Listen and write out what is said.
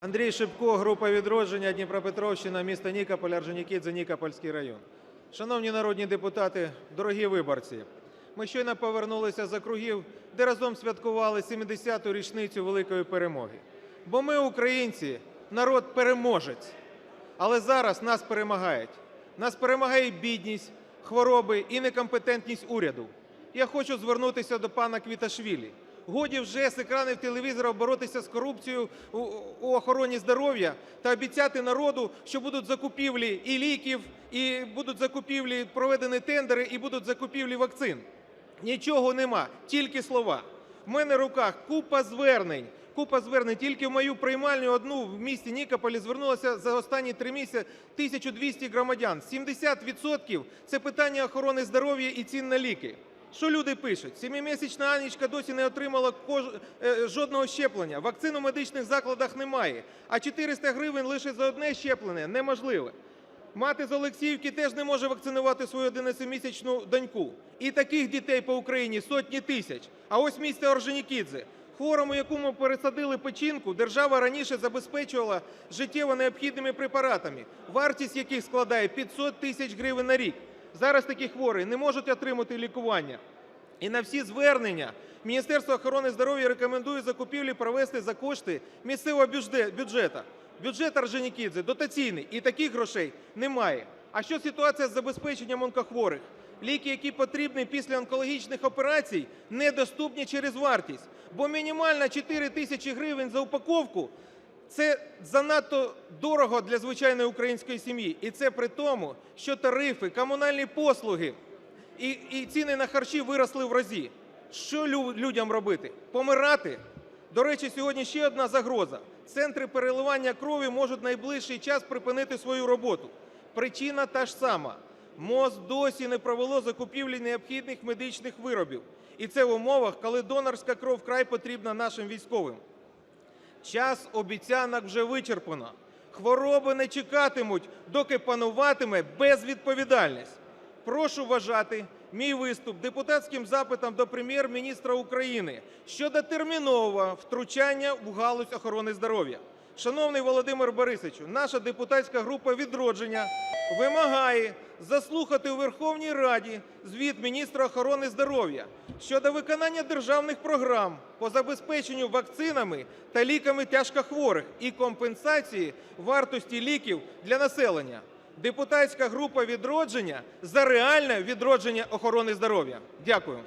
Андрій Шипко, група відродження, Дніпропетровщина, місто Нікополь, Орджонікідзе, Нікопольський район. Шановні народні депутати, дорогі виборці, ми щойно повернулися з округів, де разом святкували 70-ту річницю великої перемоги. Бо ми, українці, народ переможець. Але зараз нас перемагають. Нас перемагає бідність, хвороби і некомпетентність уряду. Я хочу звернутися до пана Квіташвілі. Годі вже з екранів телевізора боротися з корупцією у, охороні здоров'я та обіцяти народу, що будуть закупівлі і ліків, і будуть закупівлі, проведені тендери, і будуть закупівлі вакцин. Нічого нема, тільки слова. В мене в руках купа звернень. Купа звернень. Тільки в мою приймальню одну в місті Нікополі звернулося за останні три місяці 1200 громадян. 70% – це питання охорони здоров'я і цін на ліки. Що люди пишуть? Семимісячна Анічка досі не отримала е, жодного щеплення. Вакцин у медичних закладах немає. А 400 гривень лише за одне щеплення неможливо. Мати з Олексіївки теж не може вакцинувати свою 11-місячну доньку. І таких дітей по Україні сотні тисяч. А ось місто Орджонікідзе. Хворому, якому пересадили печінку, держава раніше забезпечувала життєво необхідними препаратами, вартість яких складає 500 тисяч гривень на рік. Зараз такі хворі не можуть отримати лікування. І на всі звернення Міністерство охорони здоров'я рекомендує закупівлі провести за кошти місцевого бюджету. Бюджет Орджонікідзе дотаційний, і таких грошей немає. А що ситуація з забезпеченням онкохворих? Ліки, які потрібні після онкологічних операцій, недоступні через вартість, бо мінімальна 4 тисячі гривень за упаковку це занадто дорого для звичайної української сім'ї. І це при тому, що тарифи, комунальні послуги і, ціни на харчі виросли в разі. Що людям робити? Помирати? До речі, сьогодні ще одна загроза. Центри переливання крові можуть найближчий час припинити свою роботу. Причина та ж сама. МОЗ досі не провело закупівлі необхідних медичних виробів. І це в умовах, коли донорська кров вкрай потрібна нашим військовим. Час обіцянок вже вичерпано. Хвороби не чекатимуть, доки пануватиме безвідповідальність. Прошу вважати мій виступ депутатським запитом до Прем'єр-міністра України щодо термінового втручання в галузь охорони здоров'я. Шановний Володимир Борисовичу, наша депутатська група «Відродження» вимагає заслухати у Верховній Раді звіт міністра охорони здоров'я щодо виконання державних програм по забезпеченню вакцинами та ліками тяжкохворих і компенсації вартості ліків для населення. Депутатська група «Відродження» за реальне відродження охорони здоров'я. Дякую.